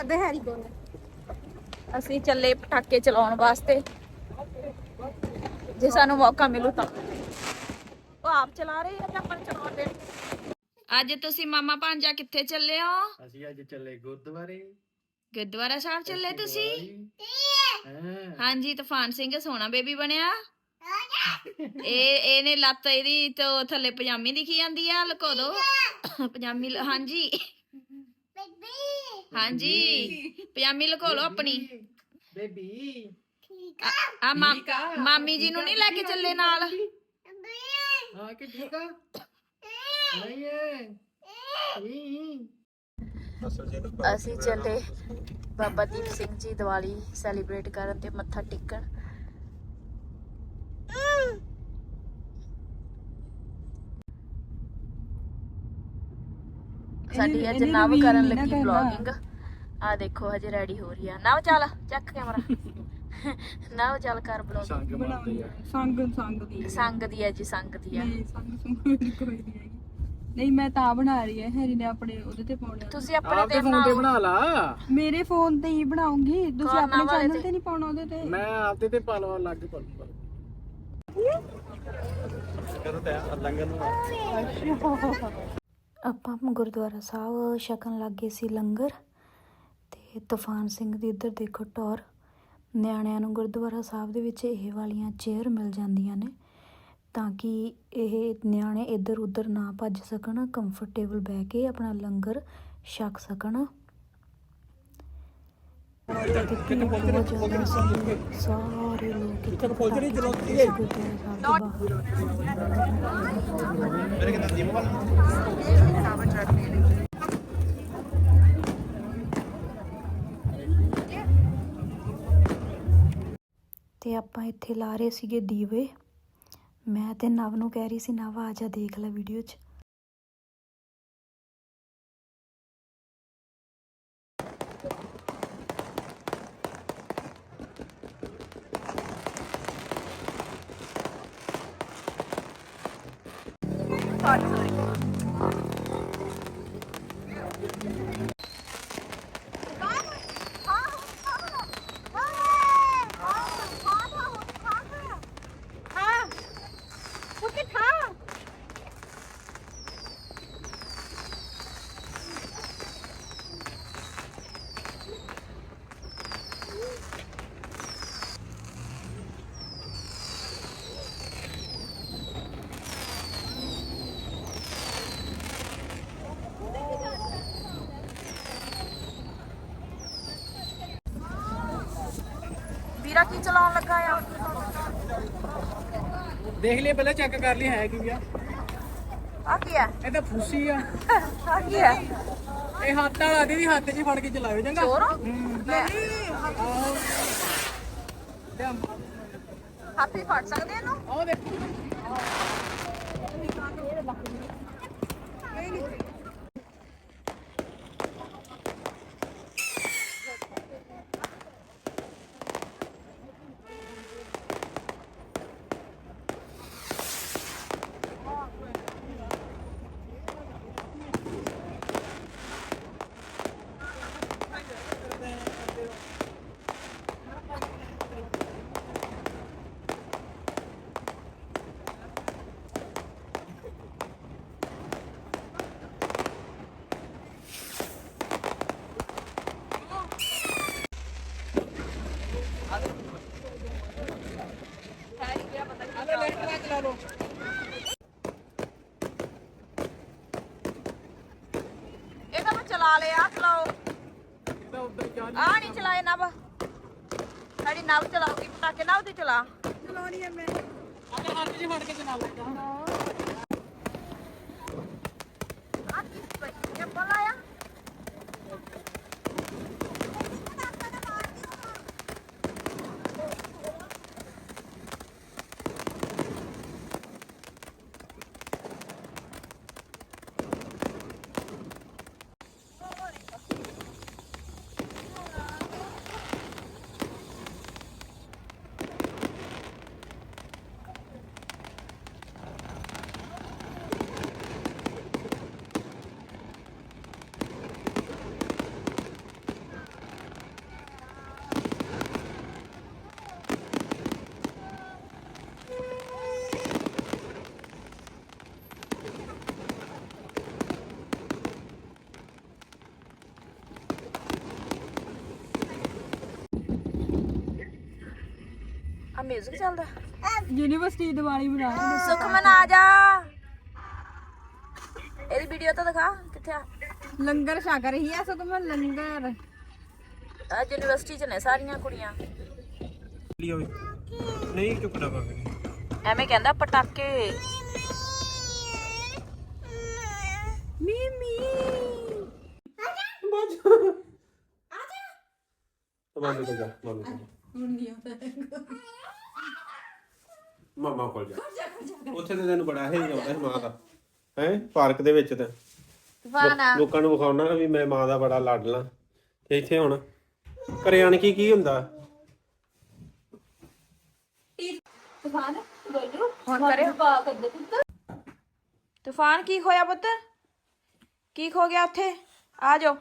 ਅੱਧੇ ਹੈਰੀ ਕੋਲ ਅਸੀਂ ਚੱਲੇ ਪਟਾਕੇ ਚਲਾਉਣ ਵਾਸਤੇ। ਜੇ ਸਾਨੂੰ ਮੌਕਾ ਮਿਲੂ ਤਾਂ। ਉਹ ਆਪ ਚਲਾ ਰਹੇ ਆ ਜਾਂ ਆਪਾਂ ਚਲਾਉਣ ਦੇਣ ਅੱਜ ਤੁਸੀਂ ਮਾਮਾ ਭਾਂਜਾ ਕਿੱਥੇ ਚੱਲੇ ਹੋ? ਅਸੀਂ ਅੱਜ ਚੱਲੇ ਗੁਰਦੁਆਰੇ। ਗੁਰਦੁਆਰਾ ਸਾਹਿਬ ਚੱਲੇ ਤੁਸੀਂ? ਹਾਂਜੀ ਤੂਫਾਨ ਸਿੰਘ ਸੋਹਣਾ ਬੇਬੀ ਬਣਿਆ। ਇਹ ਇਹਨੇ ਲੱਤ ਇਹਦੀ ਤੋਂ ਥੱਲੇ ਪਜਾਮੀ ਦਿਖੀ ਜਾਂਦੀ ਆ ਲੁਕੋ ਦੋ। ਪਜਾਮੀ ਲ- ਹਾਂਜੀ। ਹਾਂਜੀ ਪਜਾਮੀ ਲੁਕੋ ਲੋ ਆਪਣੀ। ਬੇਬੀ। ਆ ਆ? ਮਾਮ- ਮਾਮੀ ਜੀ ਨੂੰ ਨਹੀਂ ਲੈ ਕੇ ਚੱਲੇ ਨਾਲ। ਹਾਂ ਕਿ ਠੀਕ ਆ? ਨਹੀਂ ਹੈ। ਨਹੀਂ ਅਸੀਂ ਚੱਲੇ ਬਾਬਾ ਦੀਪ ਸਿੰਘ ਜੀ ਦੀਵਾਲੀ ਸੈਲੀਬ੍ਰੇਟ ਕਰਨ ਤੇ ਮੱਥਾ ਟੇਕਣ। ਸਾਡੀ ਅੱਜ ਨਵ ਕਰਨ ਲੱਗੀ ਵਲੌਗਿੰਗ ਆ ਦੇਖੋ ਹਜੇ ਰੈਡੀ ਹੋ ਰਹੀ ਆ। ਨਵ ਚੱਲ ਚੱਕ ਕੈਮਰਾ ਨਵ ਚੱਲ ਕਰ ਵਲੌਗ ਸੰਗ ਸੰਗ ਦੀ ਸੰਗ ਦੀ ਆ ਜੀ ਸੰਗ ਦੀ ਆ। ਨਹੀਂ ਸੰਗ ਸੰਗ ਕੋਈ ਨਹੀਂ ਹੈਗੀ। ਨਹੀਂ ਮੈਂ ਤਾਂ ਬਣਾ ਰਹੀ ਹੈ ਹੈਰੀ ਨੇ ਆਪਣੇ ਉਹਦੇ ਤੇ ਪਾਉਣਾ ਤੁਸੀਂ ਆਪਣੇ ਆਪ ਤੇ ਫੋਨ ਤੇ ਬਣਾ ਲਾ। ਮੇਰੇ ਫੋਨ ਤੇ ਹੀ ਬਣਾਉਂਗੀ। ਤੁਸੀਂ ਆਪਣੇ ਚੈਨਲ ਤੇ? ਤੇ ਨਹੀਂ ਪਾਉਣਾ ਉਹਦੇ ਤੇ? ਮੈਂ ਆਪਦੇ ਤੇ ਪਾ ਲਵਾ ਲੱਗ ਪਾ ਲਵਾ। ਕਰੋ ਤੇ ਲੰਗਰ ਨੂੰ ਆਪਾਂ ਗੁਰਦੁਆਰਾ ਸਾਹਿਬ ਛਕਣ ਲੱਗੇ ਸੀ ਲੰਗਰ ਤੇ ਤੂਫਾਨ ਸਿੰਘ ਦੀ ਇੱਧਰ ਦੇਖੋ ਟੌਰ। ਨਿਆਣਿਆਂ ਨੂੰ ਗੁਰਦੁਆਰਾ ਸਾਹਿਬ ਦੇ ਵਿੱਚ ਇਹ ਵਾਲੀਆਂ ਚੇਅਰ ਮਿਲ ਜਾਂਦੀਆਂ ਨੇ ਤਾਂ ਕਿ ਇਹ ਨਿਆਣੇ ਇੱਧਰ ਉੱਧਰ ਨਾ ਭੱਜ ਸਕਣ ਕੰਫਰਟੇਬਲ ਬਹਿ ਕੇ ਆਪਣਾ ਲੰਗਰ ਛਕ ਸਕਣ। ਤੇ ਬਹੁਤ ਜ਼ਿਆਦਾ ਸਾਰੇ ਲੋਕ ਇੱਥੇ ਆਪਾਂ ਇੱਥੇ ਲਾ ਰਹੇ ਸੀਗੇ ਦੀਵੇ। ਮੈਂ ਤੇ ਨਵ ਨੂੰ ਕਹਿ ਰਹੀ ਸੀ ਨਵ ਆ ਜਾ ਦੇਖ ਲੈ ਵੀਡੀਓ 'ਚ। What? ਵੀਰਾ ਕੀ ਚਲਾਉਣ ਲੱਗਾ ਆ? ਦੇਖ ਲਈ ਪਹਿਲਾਂ ਚੈੱਕ ਕਰ ਲਈ ਹੈ ਕੀ ਆ? ਆ ਕੀ ਆ? ਇਹ ਤਾਂ ਫੁੱਸੀ ਆ। ਆ ਕੀ ਆ? ਇਹ ਹੱਥ ਵਾਲਾ ਦੇ ਵੀ ਹੱਥ 'ਚ ਫੜ ਕੇ ਚਲਾਵੇ ਚੰਗਾ? ਚੋਰ ਲੈ। ਹੱਥ ਹੀ ਫੜ ਸਕਦੇ ਇਹਨੂੰ? ਆਹ ਦੇਖ ਇਹ ਤਾਂ ਮੈਂ ਚਲਾ ਲਿਆ ਚਲਾਓ ਆ ਨਹੀਂ ਚਲਾਏ ਨਵ। ਸਾਡੀ ਨਵ ਚਲਾਉਗੀ ਪਟਾਕੇ ਨਵ ਦੀ ਚਲਾ। ਚਲਾਉਣੀ ਹੈ ਮੈਂ। ਆਪਣੇ ਹੱਥ 'ਚ ਫੜ ਕੇ ਚਲਾ ਮਿਊਜ਼ਿਕ ਚੱਲਦਾ। ਯੂਨੀਵਰਸਿਟੀ ਦੀਵਾਲੀ ਮਨਾ ਰਹੇ। ਸੁਖਮਨ ਆ ਜਾ। ਇਹਦੀ ਵੀਡੀਓ ਤਾਂ ਦਿਖਾ ਕਿੱਥੇ ਆ? ਲੰਗਰ ਛਕ ਰਹੀ ਆ ਸਗੋਂ ਲੰਗਰ। ਆ ਯੂਨੀਵਰਸਿਟੀ ਚ ਨੇ ਸਾਰੀਆਂ ਕੁੜੀਆਂ। ਲਈ ਹੋਵੇ ਨਹੀਂ ਬਾਬੇ ਐਵੇਂ ਕਹਿੰਦਾ ਪਟਾਕੇ। ਮੀਮੀ। ਮਾਮੇ ਕੋਲ ਜਾ ਮਾਮੇ ਕੋਲ ਜਾ ਮਾਮਾ ਕੋਲ ਜਾ। ਉੱਥੇ ਤੇ ਤੈਨੂੰ ਬੜਾ ਹੈ ਜਾਂਦਾ ਹੈ ਮਾਂ ਦਾ। ਹੈ? ਪਾਰਕ ਦੇ ਵਿੱਚ ਤੇ। ਲੋਕਾਂ ਨੂੰ ਵਿਖਾਉਣਾ ਵੀ ਮੈਂ ਮਾਂ ਦਾ ਬੜਾ ਲਾਡਲਾ ਤੇ ਇੱਥੇ ਹੁਣ ਘਰੇ ਆਣ ਕੇ ਕੀ ਹੁੰਦਾ? ਤੂਫਾਨ? ਹੁਣ ਕਰਿਓ। ਪਾ ਕੀ ਖੋਇਆ ਪੁੱਤ? ਕੀ ਖੋ ਗਿਆ ਉੱਥੇ? ਆ ਜਾਓ।